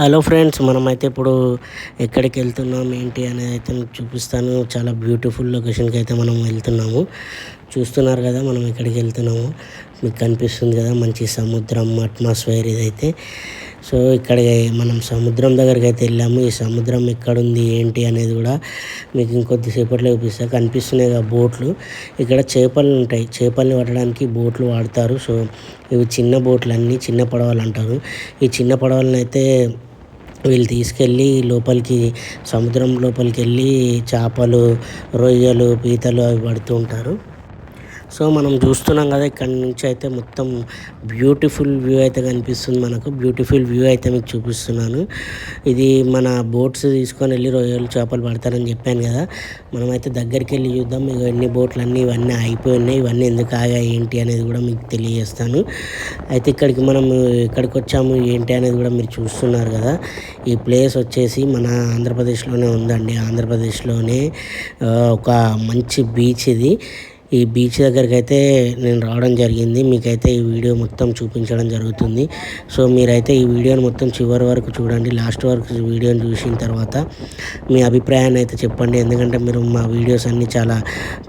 Hello friends మనమైతే ఇప్పుడు ఎక్కడికి వెళ్తున్నాం ఏంటి అనేది అయితే మీకు చూపిస్తాను. చాలా బ్యూటిఫుల్ లొకేషన్కి అయితే మనం వెళ్తున్నాము. చూస్తున్నారు కదా మనం ఎక్కడికి వెళ్తున్నాము. మీకు కనిపిస్తుంది కదా మంచి సముద్రం అట్మాస్ఫియర్ ఇదైతే. సో ఇక్కడ మనం సముద్రం దగ్గరికి అయితే వెళ్ళాము. ఈ సముద్రం ఎక్కడుంది ఏంటి అనేది కూడా మీకు ఇంకొద్దిసేపట్లో చూపిస్తా. కనిపిస్తున్నాయి కదా బోట్లు. ఇక్కడ చేపలు ఉంటాయి. చేపల్ని పట్టడానికి బోట్లు వాడతారు. సో ఇవి చిన్న బోట్లు అన్నీ చిన్న పడవలు అంటారు. ఈ చిన్న పడవలను అయితే వీళ్ళు తీసుకెళ్ళి లోపలికి సముద్రం లోపలికి వెళ్ళి చేపలు రొయ్యలు పీతలు అవి పడుతూ ఉంటారు. సో మనం చూస్తున్నాం కదా ఇక్కడ నుంచి అయితే మొత్తం బ్యూటిఫుల్ వ్యూ అయితే కనిపిస్తుంది మనకు. బ్యూటిఫుల్ వ్యూ అయితే మీకు చూపిస్తున్నాను. ఇది మన బోట్స్ తీసుకొని వెళ్ళి రొయ్యలు చేపలు పడతారని చెప్పాను కదా. మనమైతే దగ్గరికి వెళ్ళి చూద్దాం. ఇక ఎన్ని బోట్లు అన్నీ ఇవన్నీ అయిపోయినాయి ఇవన్నీ ఎందుకు ఆగాయి ఏంటి అనేది కూడా మీకు తెలియజేస్తాను. అయితే ఇక్కడికి మనం ఎక్కడికి వచ్చాము ఏంటి అనేది కూడా మీరు చూస్తున్నారు కదా. ఈ ప్లేస్ వచ్చేసి మన ఆంధ్రప్రదేశ్లోనే ఉందండి. ఆంధ్రప్రదేశ్లోనే ఒక మంచి బీచ్ ఇది. ఈ బీచ్ దగ్గరికి అయితే నేను రావడం జరిగింది. మీకైతే ఈ వీడియో మొత్తం చూపించడం జరుగుతుంది. సో మీరైతే ఈ వీడియోని మొత్తం చివరి వరకు చూడండి. లాస్ట్ వరకు వీడియోని చూసిన తర్వాత మీ అభిప్రాయాన్ని అయితే చెప్పండి. ఎందుకంటే మీరు మా వీడియోస్ అన్నీ చాలా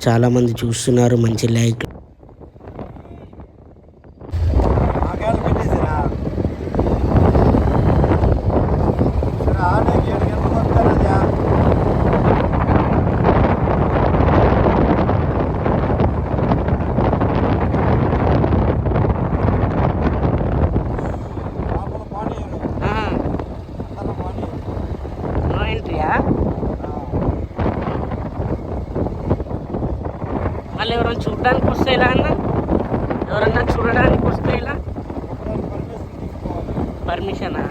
చాలామంది చూస్తున్నారు. మంచి లైక్ వాళ్ళు ఎవరైనా చూడడానికి వస్తే ఇలా అన్న? ఎవరన్నా చూడడానికి వస్తే ఇలా పర్మిషనా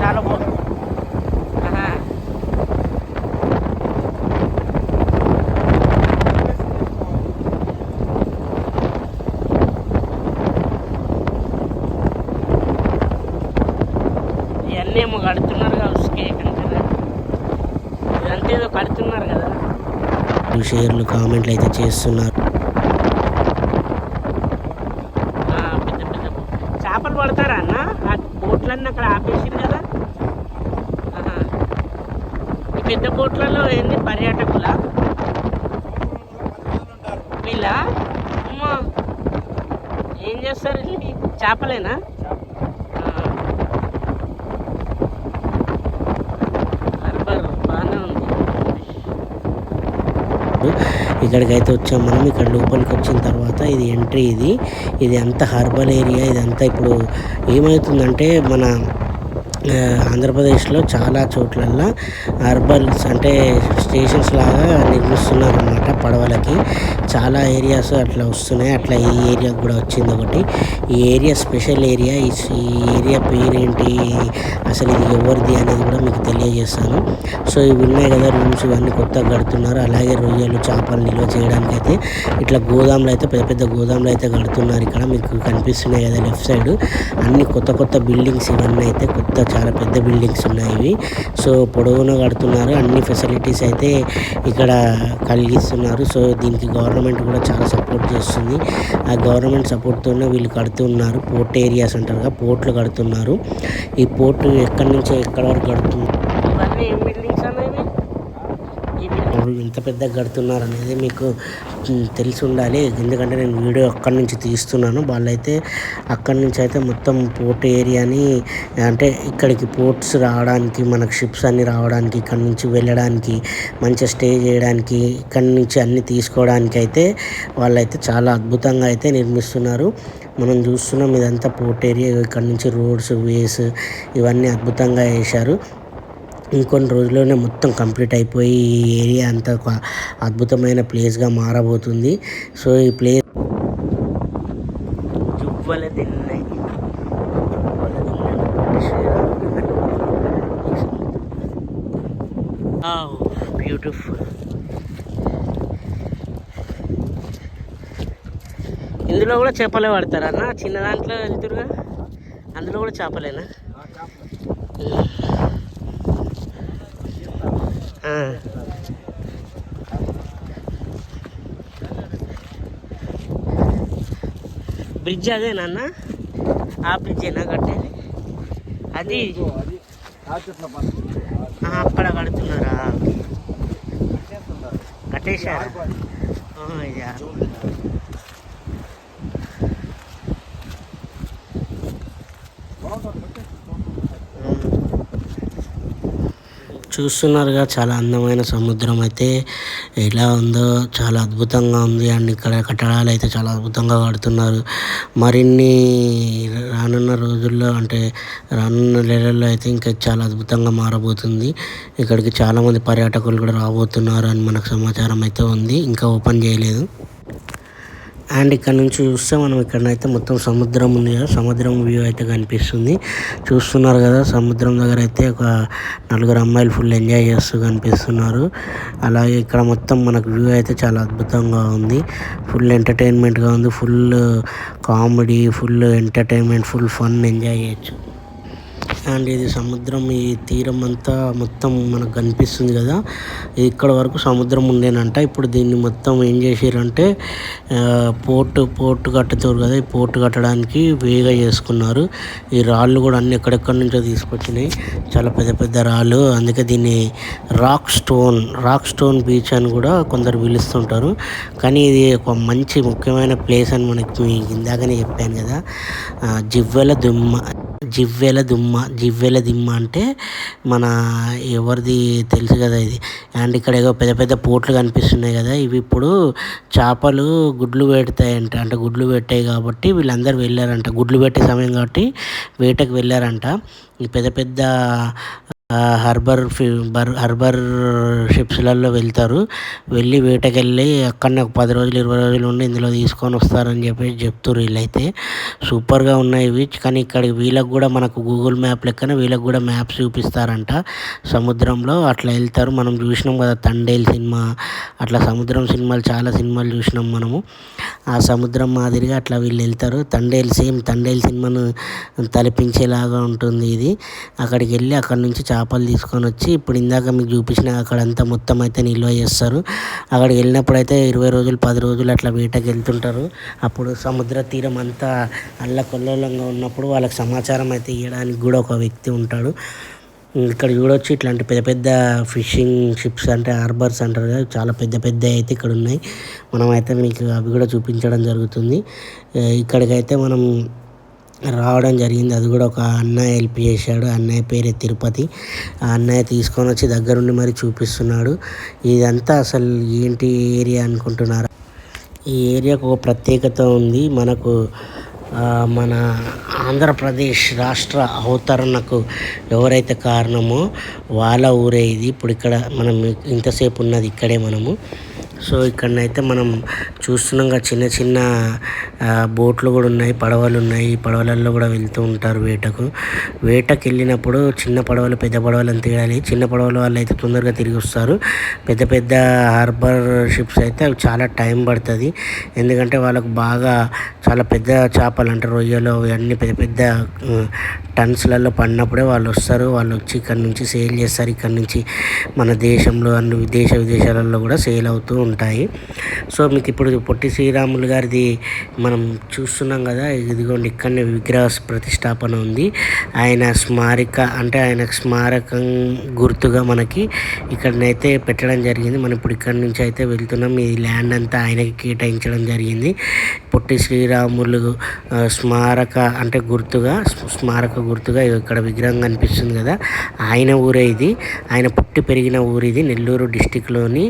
చాలా బాగుంది ఇవన్నీ ఏమో కడుతున్నారు కదా ఉసుకే కంటే. ఇదంతా ఏదో కడుతున్నారు కదా. షేర్లు కామెంట్లు అయితే చేస్తున్నారు. పెద్ద పెద్ద చేపలు పడతారా అన్న? ఆ బోట్లన్నీ అక్కడ ఆపేసింది కదా. ఈ పెద్ద బోట్లలో ఏంది? పర్యాటకుల? వీళ్ళ? ఏం చేస్తారు? చేపలేనా ఆ. హార్బర్ బాగానే ఉంది ఇక్కడికైతే వచ్చాం మనం. ఇక్కడ లోపలికి వచ్చిన తర్వాత ఇది ఎంట్రీ ఇది. ఇది అంత హర్బల్ ఏరియా. ఇదంతా ఇప్పుడు ఏమవుతుందంటే మన ఆంధ్రప్రదేశ్లో చాలా చోట్లల్లో అర్బన్స్ అంటే స్టేషన్స్ లాగా నిర్మిస్తున్నారు పడవలకి. చాలా ఏరియాస్ అట్లా వస్తున్నాయి. అట్లా ఈ ఏరియాకి కూడా వచ్చింది ఒకటి. ఈ ఏరియా స్పెషల్ ఏరియా. ఈ ఏరియా పేరేంటి? అసలు ఇది ఎవరిది అనేది కూడా మీకు తెలియజేస్తాను. సో ఇవి ఉన్నాయి కదా రూమ్స్ ఇవన్నీ కొత్తగా కడుతున్నారు. అలాగే రొయ్యలు చేపలు నిల్వ చేయడానికి అయితే ఇట్లా గోదాములు అయితే పెద్ద పెద్ద గోదాములు అయితే కడుతున్నారు ఇక్కడ. మీకు కనిపిస్తున్నాయి కదా లెఫ్ట్ సైడ్. అన్ని కొత్త కొత్త బిల్డింగ్స్ ఇవన్నీ అయితే కొత్త చాలా పెద్ద బిల్డింగ్స్ ఉన్నాయి ఇవి సో పొడవున కడుతున్నారు. అన్ని ఫెసిలిటీస్ అయితే ఇక్కడ కలిగిస్తున్నారు. సో దీనికి గవర్నమెంట్ కూడా చాలా సపోర్ట్ చేస్తుంది. ఆ గవర్నమెంట్ సపోర్ట్తోనే వీళ్ళు కడుతున్నారు. పోర్ట్ ఏరియాస్ అంటారు పోర్ట్లు కడుతున్నారు. ఈ పోర్ట్ ఎక్కడి నుంచి ఎక్కడి వరకు కడుతున్నారు ఇవన్నీ ఏం బిల్డింగ్స్ అనేవి ఎంత పెద్దగా కడుతున్నారు అనేది మీకు తెలిసి ఉండాలి. ఎందుకంటే నేను వీడియో అక్కడి నుంచి తీస్తున్నాను. వాళ్ళైతే అక్కడి నుంచి అయితే మొత్తం పోర్ట్ ఏరియాని అంటే ఇక్కడికి పోర్ట్స్ రావడానికి మనకు షిప్స్ అన్నీ రావడానికి ఇక్కడి నుంచి వెళ్ళడానికి మంచిగా స్టే చేయడానికి ఇక్కడి నుంచి అన్ని తీసుకోవడానికి అయితే వాళ్ళైతే చాలా అద్భుతంగా అయితే నిర్మిస్తున్నారు. మనం చూస్తున్నాం ఇదంతా పోర్ట్ ఏరియా ఇక్కడ నుంచి రోడ్స్ వేస్ ఇవన్నీ అద్భుతంగా వేశారు. ఇంకొన్ని రోజుల్లోనే మొత్తం కంప్లీట్ అయిపోయి ఈ ఏరియా అంతా ఒక అద్భుతమైన ప్లేస్గా మారబోతుంది. సో ఈ ప్లేస్ జువ్వల బ్యూటిఫుల్ ఇందులో కూడా చేపలే పడతారా అన్న చిన్న దాంట్లో వెళ్తురుగా అందులో కూడా చేపలేనా. బ్రిడ్జ్ అదేనా ఆ ఆ బ్రిడ్జేనా కట్టేది? అది. ఇదిగో అక్కడ కడుతున్నారా? చేస్తున్నారు. కట్టేశారా ఆడుకోవాలి. ఓ, ఇదా. బాగుంది, పెట్టేసి. చూస్తున్నారుగా చాలా అందమైన సముద్రం అయితే ఎలా ఉందో చాలా అద్భుతంగా ఉంది అండ్ ఇక్కడ కట్టడాలు అయితే చాలా అద్భుతంగా కడుతున్నారు. మరిన్ని రానున్న రోజుల్లో అంటే రానున్న నెలల్లో అయితే ఇంకా చాలా అద్భుతంగా మారబోతుంది. ఇక్కడికి చాలామంది పర్యాటకులు కూడా రాబోతున్నారు అని మనకు సమాచారం అయితే ఉంది. ఇంకా ఓపెన్ చేయలేదు. అండ్ ఇక్కడ నుంచి చూస్తే మనం ఇక్కడనైతే మొత్తం సముద్రం ఉంది కదా సముద్రం వ్యూ అయితే కనిపిస్తుంది. చూస్తున్నారు కదా సముద్రం దగ్గర అయితే ఒక నలుగురు అమ్మాయిలు ఫుల్ ఎంజాయ్ చేస్తూ కనిపిస్తున్నారు. అలాగే ఇక్కడ మొత్తం మనకు వ్యూ అయితే చాలా అద్భుతంగా ఉంది. ఫుల్ ఎంటర్టైన్మెంట్గా ఉంది full comedy full entertainment full fun enjoy చేయొచ్చు. అండ్ ఇది సముద్రం ఈ తీరం అంతా మొత్తం మనకు కనిపిస్తుంది కదా. ఇక్కడ వరకు సముద్రం ఉండేనంట. ఇప్పుడు దీన్ని మొత్తం ఏం చేసారంటే పోర్టు పోర్టు కట్టుతారు కదా ఈ పోర్టు కట్టడానికి వేగా చేసుకున్నారు. ఈ రాళ్ళు కూడా అన్ని ఎక్కడెక్కడి నుంచో తీసుకొచ్చినాయి. చాలా పెద్ద పెద్ద రాళ్ళు. అందుకే దీన్ని rock stone rock stone beach అని కూడా కొందరు పిలుస్తుంటారు. కానీ ఇది ఒక మంచి ముఖ్యమైన ప్లేస్ అని మనకి ఇందాకనే చెప్పాను కదా. జివ్వెల దుమ్మ. జివ్వెల దుమ్మ జివ్వెల దిమ్మ అంటే మన ఎవరిది తెలుసు కదా ఇది. అండ్ ఇక్కడ ఏదో పెద్ద పెద్ద పోట్లు కనిపిస్తున్నాయి కదా. ఇవి ఇప్పుడు చేపలు గుడ్లు పెడతాయంట. అంటే గుడ్లు పెట్టాయి కాబట్టి వీళ్ళందరూ వెళ్ళారంట. గుడ్లు పెట్టే సమయం కాబట్టి వేటకు వెళ్ళారంట. ఈ పెద్ద పెద్ద హార్బర్ ఫి బర్ హార్బర్ షిప్స్లలో వెళ్తారు. వెళ్ళి వేటకెళ్ళి అక్కడనే ఒక పది రోజులు ఇరవై రోజులు ఉండి ఇందులో తీసుకొని వస్తారని చెప్పేసి చెప్తారు వీళ్ళైతే. సూపర్గా ఉన్నాయి ఇవి. కానీ ఇక్కడ వీళ్ళకి కూడా మనకు గూగుల్ మ్యాప్ లెక్కన వీళ్ళకి కూడా మ్యాప్స్ చూపిస్తారంట. సముద్రంలో అట్లా వెళ్తారు. మనం చూసినాం కదా తండేల్ సినిమా. అట్లా సముద్రం సినిమాలు చాలా సినిమాలు చూసినాం మనము. ఆ సముద్రం మాదిరిగా అట్లా వీళ్ళు వెళ్తారు. తండేల్ సేమ్ తండేల్ సినిమాను తలపించేలాగా ఉంటుంది ఇది. అక్కడికి వెళ్ళి అక్కడ నుంచి చేపలు తీసుకొని వచ్చి ఇప్పుడు ఇందాక మీకు చూపించిన అక్కడంతా మొత్తం అయితే నిల్వ చేస్తారు. అక్కడికి వెళ్ళినప్పుడు అయితే ఇరవై రోజులు పది రోజులు అట్లా వేటకి వెళ్తుంటారు. అప్పుడు సముద్ర తీరం అంతా అల్లకొల్లోలంగా ఉన్నప్పుడు వాళ్ళకి సమాచారం అయితే ఇవ్వడానికి కూడా ఒక వ్యక్తి ఉంటాడు. ఇక్కడ చూడొచ్చు ఇట్లాంటి పెద్ద పెద్ద ఫిషింగ్ షిప్స్ అంటే హార్బర్స్ అంటారు కదా చాలా పెద్ద పెద్ద అయితే ఇక్కడ ఉన్నాయి. మనం అయితే మీకు అవి కూడా చూపించడం జరుగుతుంది. ఇక్కడికైతే మనం రావడం జరిగింది. అది కూడా ఒక అన్నయ్య హెల్ప్ చేశాడు. అన్నయ్య పేరే తిరుపతి. ఆ అన్నయ్య తీసుకొని వచ్చి దగ్గరుండి మరి చూపిస్తున్నాడు. ఇదంతా అసలు ఏంటి ఏరియా అనుకుంటున్నారా? ఈ ఏరియాకు ఒక ప్రత్యేకత ఉంది. మనకు మన ఆంధ్రప్రదేశ్ రాష్ట్ర అవతరణకు ఎవరైతే కారణమో వాళ్ళ ఊరే ఇది. ఇప్పుడు ఇక్కడ మనం ఇంతసేపు ఉన్నది ఇక్కడే మనము. సో ఇక్కడనైతే మనం చూస్తున్నాం చిన్న చిన్న బోట్లు కూడా ఉన్నాయి పడవలు ఉన్నాయి. ఈ పడవలలో కూడా వెళ్తూ ఉంటారు వేటకు. వేటకు వెళ్ళినప్పుడు చిన్న పడవలు పెద్ద పడవలను తీయాలి చిన్న పడవలు వాళ్ళు అయితే తొందరగా తిరిగి వస్తారు. పెద్ద పెద్ద హార్బర్ షిప్స్ అయితే అవి చాలా టైం పడుతుంది. ఎందుకంటే వాళ్ళకు బాగా చాలా పెద్ద చేపలు అంటే రొయ్యలు అవన్నీ పెద్ద పెద్ద టన్స్లలో పడినప్పుడే వాళ్ళు వస్తారు. వాళ్ళు వచ్చి ఇక్కడ నుంచి సేల్ చేస్తారు. ఇక్కడ నుంచి మన దేశంలో అన్ని విదేశ విదేశాలలో కూడా సేల్ అవుతూ ఉంటాయి. సో మీకు ఇప్పుడు పొట్టి శ్రీరాములు గారిది మనం చూస్తున్నాం కదా ఇదిగోండి ఇక్కడనే విగ్రహ ప్రతిష్టాపన ఉంది. ఆయన స్మారిక అంటే ఆయన స్మారకం గుర్తుగా మనకి ఇక్కడనైతే పెట్టడం జరిగింది. మనం ఇప్పుడు ఇక్కడ నుంచి అయితే వెళ్తున్నాం. ఈ ల్యాండ్ అంతా ఆయనకి కేటాయించడం జరిగింది. పొట్టి శ్రీరామ్ శ్రీరాములు స్మారక అంటే గుర్తుగా స్మారక గుర్తుగా ఇక్కడ విగ్రహం కనిపిస్తుంది కదా ఆయన ఊరే ఇది. ఆయన పుట్టి పెరిగిన ఊరు ఇది. నెల్లూరు డిస్టిక్లోని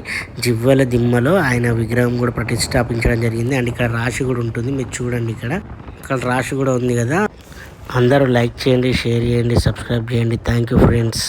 జివ్వల దిమ్మలో ఆయన విగ్రహం కూడా ప్రతిష్టాపించడం జరిగింది. అండ్ ఇక్కడ రాశి కూడా ఉంటుంది. మీరు చూడండి ఇక్కడ. ఇక్కడ రాశి కూడా ఉంది కదా. అందరూ లైక్ చేయండి షేర్ చేయండి సబ్స్క్రైబ్ చేయండి. Thank you friends.